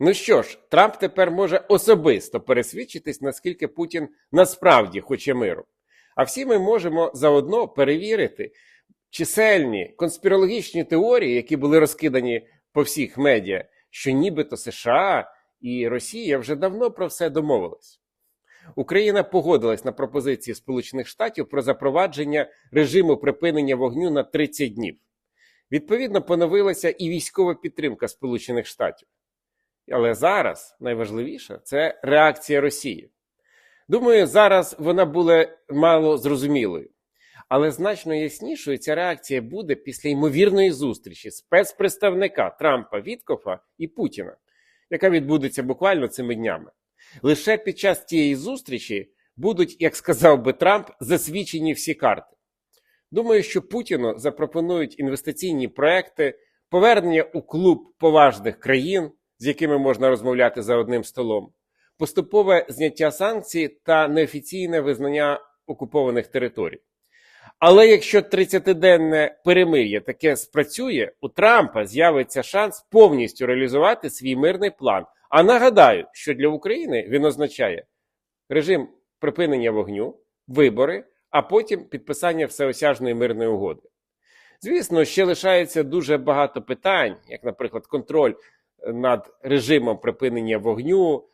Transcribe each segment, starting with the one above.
Ну що ж, Трамп тепер може особисто пересвідчитись, наскільки Путін насправді хоче миру. А всі ми можемо заодно перевірити чисельні конспірологічні теорії, які були розкидані по всіх медіа, що нібито США і Росія вже давно про все домовились. Україна погодилась на пропозиції Сполучених Штатів про запровадження режиму припинення вогню на 30 днів. Відповідно, поновилася і військова підтримка Сполучених Штатів. Але зараз найважливіше це реакція Росії. Думаю, зараз вона буде мало зрозумілою. Але значно яснішою ця реакція буде після ймовірної зустрічі спецпредставника Трампа Віткофа і Путіна, яка відбудеться буквально цими днями. Лише під час цієї зустрічі будуть, як сказав би Трамп, засвідчені всі карти. Думаю, що Путіну запропонують інвестиційні проекти, повернення у клуб поважних країн, з якими можна розмовляти за одним столом, поступове зняття санкцій та неофіційне визнання окупованих територій. Але якщо 30-денне перемир'я таке спрацює, у Трампа з'явиться шанс повністю реалізувати свій мирний план. А нагадаю, що для України він означає режим припинення вогню, вибори, а потім підписання всеосяжної мирної угоди. Звісно, ще лишається дуже багато питань, як, наприклад, контроль над режимом припинення вогню,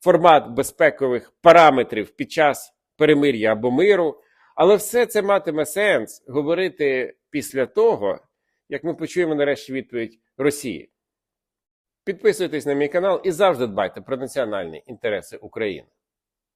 формат безпекових параметрів під час перемир'я або миру. Але все це матиме сенс говорити після того, як ми почуємо нарешті відповідь Росії. Підписуйтесь на мій канал і завжди дбайте про національні інтереси України.